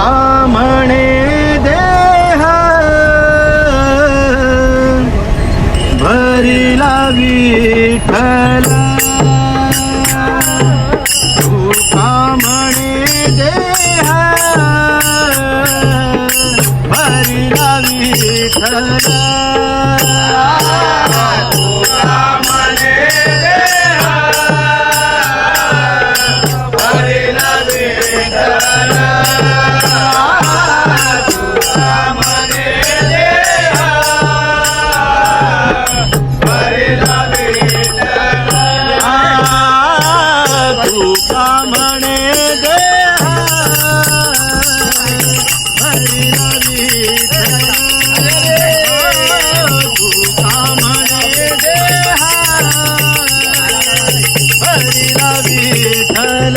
का म्हणे देह? भरिला विठला तू का म्हणे देह? भरिला विठला हरिला विठ्ठल.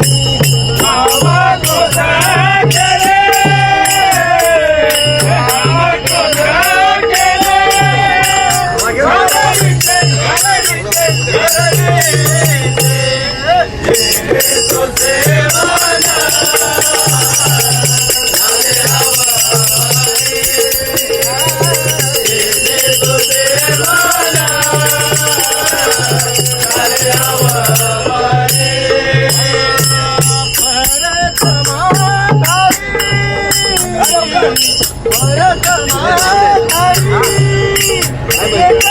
झाले हवारी येणे तोचे मान झाले